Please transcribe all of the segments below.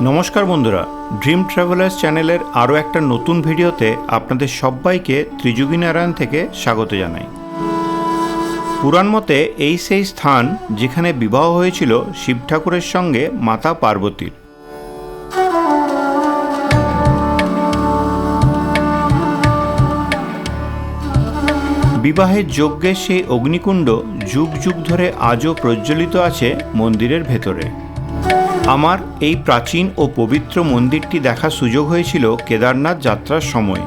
নমস্কার বন্ধুরা dream travellers চ্যানেলের আরও একটা নতুন ভিডিওতে আপনাদের সবাইকে ত্রিযুগী নারায়ণ থেকে স্বাগত জানাই। পুরাণ মতে এই সেই স্থান যেখানে বিবাহ হয়েছিল শিব ঠাকুরের সঙ্গে মাতা পার্বতীর। বিবাহের যজ্ঞের সেই অগ্নিকুণ্ড যুগ যুগ ধরে আজও প্রজ্বলিত আছে মন্দিরের ভেতরে। আমার এই প্রাচীন ও পবিত্র মন্দিরটি দেখার সুযোগ হয়েছিল কেদারনাথ যাত্রার সময়।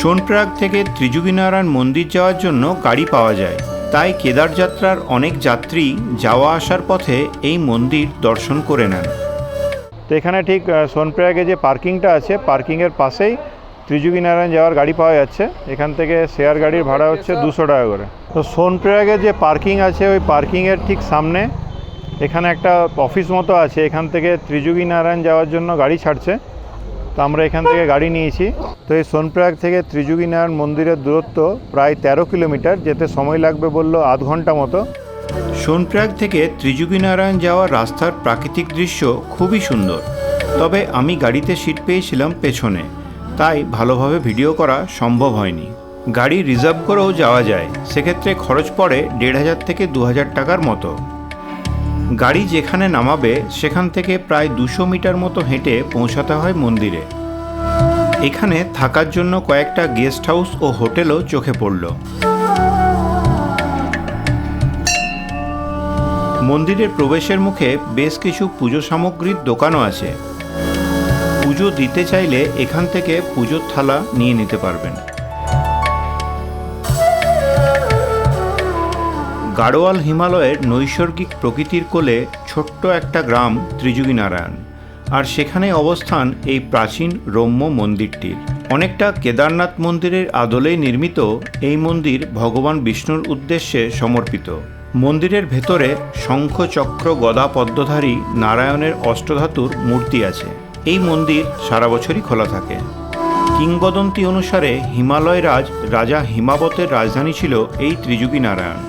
সোনপ্রয়াগ থেকে ত্রিযুগীনারায়ণ মন্দির যাওয়ার জন্য গাড়ি পাওয়া যায়। তাই কেদার যাত্রার অনেক যাত্রী যাওয়া আসার পথে এই মন্দির দর্শন করে নেন। তো এখানে ঠিক সোনপ্রয়াগে যে পার্কিংটা আছে, পার্কিংয়ের পাশেই ত্রিযুগীনারায়ণ যাওয়ার গাড়ি পাওয়া যাচ্ছে। এখান থেকে শেয়ার গাড়ির ভাড়া হচ্ছে দুশো টাকা করে। তো সোনপ্রয়াগে যে পার্কিং আছে, ওই পার্কিংয়ের ঠিক সামনে এখানে একটা অফিস মতো আছে, এখান থেকে ত্রিযুগী নারায়ণ যাওয়ার জন্য গাড়ি ছাড়ছে। তো আমরা এখান থেকে গাড়ি নিয়েছি। তো এই সোনপ্রয়াগ থেকে ত্রিযুগী নারায়ণ মন্দিরের দূরত্ব প্রায় তেরো কিলোমিটার, যেতে সময় লাগবে বলল আধ ঘণ্টা মতো। সোনপ্রয়াগ থেকে ত্রিযুগী নারায়ণ যাওয়ার রাস্তার প্রাকৃতিক দৃশ্য খুবই সুন্দর। তবে আমি গাড়িতে সিট পেয়েছিলাম পেছনে, তাই ভালোভাবে ভিডিও করা সম্ভব হয়নি। গাড়ি রিজার্ভ করেও যাওয়া যায়, সেক্ষেত্রে খরচ পড়ে দেড় হাজার থেকে দু হাজার টাকার মতো। গাড়ি যেখানে নামাবে, সেখান থেকে প্রায় দুশো মিটার মতো হেঁটে পৌঁছাতে হয় মন্দিরে। এখানে থাকার জন্য কয়েকটা গেস্ট হাউস ও হোটেলও চোখে পড়ল। মন্দিরের প্রবেশের মুখে বেশ কিছু পুজো সামগ্রীর দোকানও আছে। পুজো দিতে চাইলে এখান থেকে পুজোর থালা নিয়ে নিতে পারবেন। গাড়োয়াল হিমালয়ের নৈসর্গিক প্রকৃতির কোলে ছোট্ট একটা গ্রাম ত্রিযুগী নারায়ণ আর সেখানে অবস্থান এই প্রাচীন রম্য মন্দিরটির। অনেকটা কেদারনাথ মন্দিরের আদলেই নির্মিত এই মন্দির ভগবান বিষ্ণুর উদ্দেশ্যে সমর্পিত। মন্দিরের ভেতরে শঙ্খ চক্র গদা পদ্মধারী নারায়ণের অষ্টধাতুর মূর্তি আছে। এই মন্দির সারা বছরই খোলা থাকে। কিংবদন্তি অনুসারে হিমালয় রাজ রাজা হিমাবতের রাজধানী ছিল এই ত্রিযুগী নারায়ণ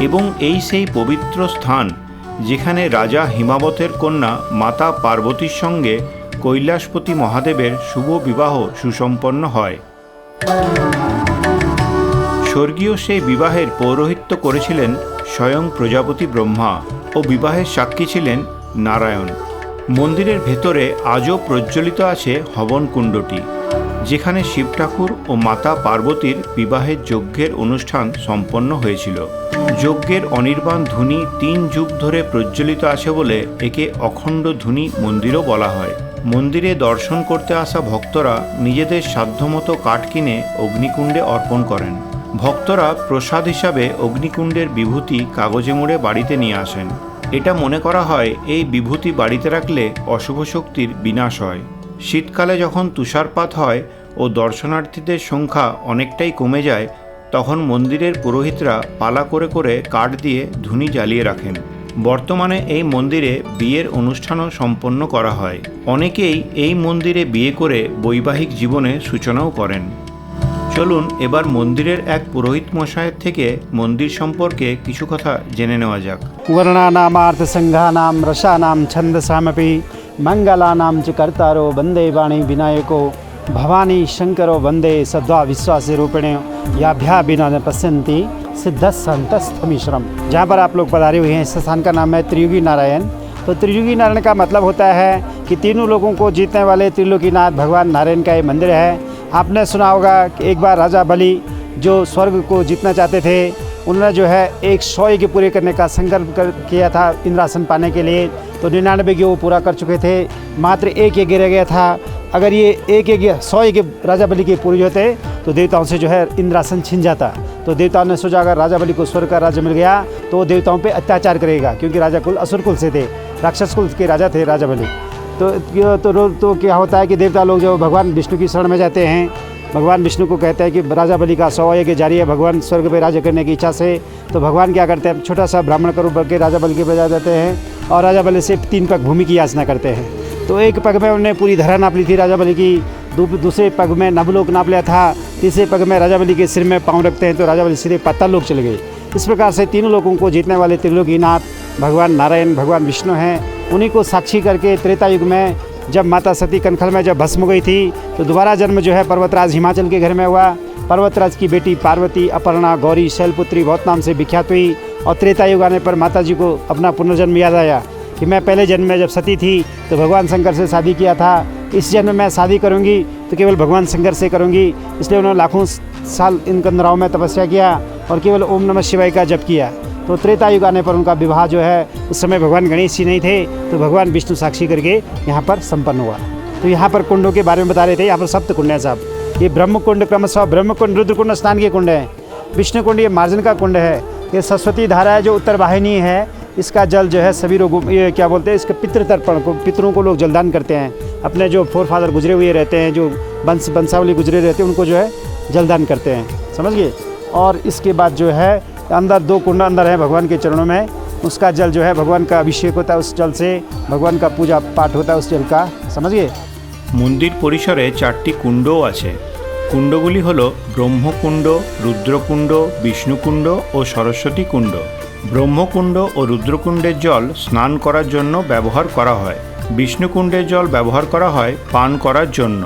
এবং এই সেই পবিত্র স্থান যেখানে রাজা হিমাবতের কন্যা মাতা পার্বতীর সঙ্গে কৈলাসপতি মহাদেবের শুভ বিবাহ সুসম্পন্ন হয়। স্বর্গীয় সেই বিবাহের পৌরোহিত্য করেছিলেন স্বয়ং প্রজাপতি ব্রহ্মা ও বিবাহের সাক্ষী ছিলেন নারায়ণ। মন্দিরের ভেতরে আজও প্রজ্বলিত আছে হবন কুণ্ডটি যেখানে শিব ঠাকুর ও মাতা পার্বতীর বিবাহের যজ্ঞের অনুষ্ঠান সম্পন্ন হয়েছিল। যজ্ঞের অনির্বাণ ধ্বনি তিন যুগ ধরে প্রজ্বলিত আছে বলে একে অখণ্ড ধ্বনি মন্দিরও বলা হয়। মন্দিরে দর্শন করতে আসা ভক্তরা নিজেদের সাধ্যমতো কাঠ কিনে অগ্নিকুণ্ডে অর্পণ করেন। ভক্তরা প্রসাদ হিসাবে অগ্নিকুণ্ডের বিভূতি কাগজে মুড়ে বাড়িতে নিয়ে আসেন। এটা মনে করা হয় এই বিভূতি বাড়িতে রাখলে অশুভ শক্তির বিনাশ হয়। শীতকালে যখন তুষারপাত হয় ও দর্শনার্থীদের সংখ্যা অনেকটাই কমে যায়, তখন মন্দিরের পুরোহিতরা পালা করে করে কাঠ দিয়ে ধুনি জ্বালিয়ে রাখেন। বর্তমানে এই মন্দিরে বিয়ের অনুষ্ঠানও সম্পন্ন করা হয়। অনেকেই এই মন্দিরে বিয়ে করে বৈবাহিক জীবনে সূচনাও করেন। চলুন এবার মন্দিরের এক পুরোহিত মশায়ের থেকে মন্দির সম্পর্কে কিছু কথা জেনে নেওয়া যাক। নাম আর্থ সংঘা নাম রসা নাম ছন্দ সামপি च कर्तारो वंदे वाणी विनायको। भवानी शङ्करो वंदे सद्वा विश्वासरूपिणे याभ्या बिना न पश्यन्ति सिद्धसंतस्थमीश्वरम जहाँ पर आप लोग पधारे हुए हैं, इस स्थान का नाम है त्रियुगी नारायण। तो त्रियुगी नारायण का मतलब होता है कि तीनों लोगों को जीतने वाले त्रिलोकीनाथ भगवान नारायण का ये मंदिर है। आपने सुना होगा कि एक बार राजा बलि जो स्वर्ग को जीतना चाहते थे उन्होंने जो है एक सौ यज्ञ पूरे करने का संकल्प कर किया था इंद्रासन पाने के लिए। तो निन्यानवे यज्ञ वो पूरा कर चुके थे। मात्र एक यज्ञ रह गया था। अगर ये एक यज्ञ, सौ यज्ञ राजा बलि के पूरे होते तो देवताओं से जो है इंद्रासन छिन जाता। तो देवताओं ने सोचा, अगर राजा बलि को स्वर्ग का राज्य मिल गया तो वो देवताओं पे अत्याचार करेगा, क्योंकि राजा कुल असुर कुल से थे। राक्षस कुल के राजा थे राजा बलि तो तो तो क्या होता है कि देवता लोग जो भगवान विष्णु की शरण में जाते हैं। भगवान विष्णु को कहते हैं कि राजा बलि का सौ यज्ञ जारी है। भगवान स्वर्ग पर राज्य करने की इच्छा से। तो भगवान क्या करते हैं? छोटा सा ब्राह्मण का रूप के राजा बलि के बजा देते हैं और राजा बलि से तीन पग भूमि की याचना करते हैं। तो एक पग में उन्होंने पूरी धरा नाप ली थी राजा बलि की। दूसरे पग में नवलोक नाप लिया था। तीसरे पग में राजा बलि के सिर में पाँव रखते हैं तो राजा बलि सीधे पत्ता लोक चले गए। इस प्रकार से तीनों लोगों को जीतने वाले त्रिलोकीनाथ भगवान नारायण, भगवान विष्णु हैं। उन्हीं को साक्षी करके त्रेता युग में जब माता सती कनखल में जब भस्म गई थी तो दोबारा जन्म जो है पर्वतराज हिमाचल के घर में हुआ। पर्वतराज की बेटी पार्वती, अपर्णा, गौरी, शैलपुत्री बहुत नाम से विख्यात हुई और त्रेता युग आने पर माता जी को अपना पुनर्जन्म याद आया कि मैं पहले जन्म में जब सती थी तो भगवान शंकर से शादी किया था। इस जन्म में शादी करूँगी तो केवल भगवान शंकर से करूँगी, इसलिए उन्होंने लाखों साल इन कंदराओं में तपस्या किया और केवल ओम नमः शिवाय का जप किया। तो त्रेता युग आने पर उनका विवाह जो है, उस समय भगवान गणेश जी नहीं थे तो भगवान विष्णु साक्षी करके यहाँ पर संपन्न हुआ। तो यहाँ पर कुंडों के बारे में बता रहे थे, यहाँ पर सप्त कुंड है साहब। ये ब्रह्म कुंड क्रमशः ब्रह्म कुंड रुद्र कुंड स्नान के कुंड है। विष्णु कुंड ये मार्जन का कुंड है। ये सरस्वती धारा है, जो उत्तर वाहिनी है। इसका जल जो है, सभी लोगों, ये क्या बोलते हैं, इसके पितृ तर्पण को, पितरों को लोग जलदान करते हैं। अपने जो फोर फादर गुजरे हुए रहते हैं, जो वंश, वंशावली गुजरे रहते हैं, उनको जो है, जलदान करते हैं। समझ गए? और इसके बाद जो है अंदर दो कुंड अंदर है भगवान के चरणों में उसका जल जो है भगवान का अभिषेक होता है उस जल से भगवान का पूजा पाठ होता है उस जल का समझ गए মন্দির পরিসরে চারটি কুণ্ডও আছে কুণ্ডগুলি হল ব্রহ্মকুণ্ড রুদ্রকুণ্ড বিষ্ণুকুণ্ড ও সরস্বতী কুণ্ড ব্রহ্মকুণ্ড ও রুদ্রকুণ্ডের জল স্নান করার জন্য ব্যবহার করা হয় বিষ্ণুকুণ্ডের জল ব্যবহার করা হয় পান করার জন্য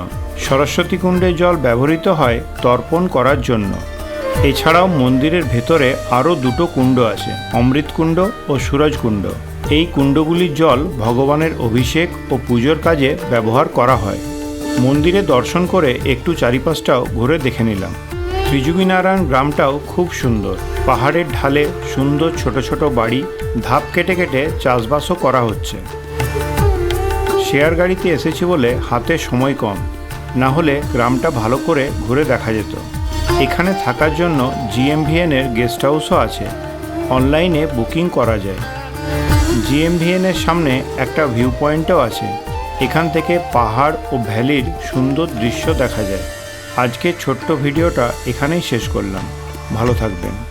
সরস্বতী কুণ্ডের জল ব্যবহৃত হয় তর্পণ করার জন্য এছাড়াও মন্দিরের ভেতরে আরও দুটো কুণ্ড আছে অমৃতকুণ্ড ও সুরজকুণ্ড এই কুণ্ডগুলির জল ভগবানের অভিষেক ও পুজোর কাজে ব্যবহার করা হয়। মন্দিরে দর্শন করে একটু চারিপাশটাও ঘুরে দেখে নিলাম। ত্রিযুগীনারায়ণ গ্রামটাও খুব সুন্দর। পাহাড়ের ঢালে সুন্দর ছোট ছোট বাড়ি, ধাপ কেটে কেটে চাষবাসও করা হচ্ছে। শেয়ার গাড়িতে এসেছি বলে হাতে সময় কম। না হলে গ্রামটা ভালো করে ঘুরে দেখা যেত। এখানে থাকার জন্য জিএমভিএন এর গেস্ট হাউসও আছে। অনলাইনে বুকিং করা যায়। জিএমভিএন এর সামনে একটা ভিউ পয়েন্টও আছে। এখান থেকে পাহাড় ও ভ্যালির সুন্দর দৃশ্য দেখা যায়। আজকে ছোট্ট ভিডিওটা এখানেই শেষ করলাম। ভালো থাকবেন।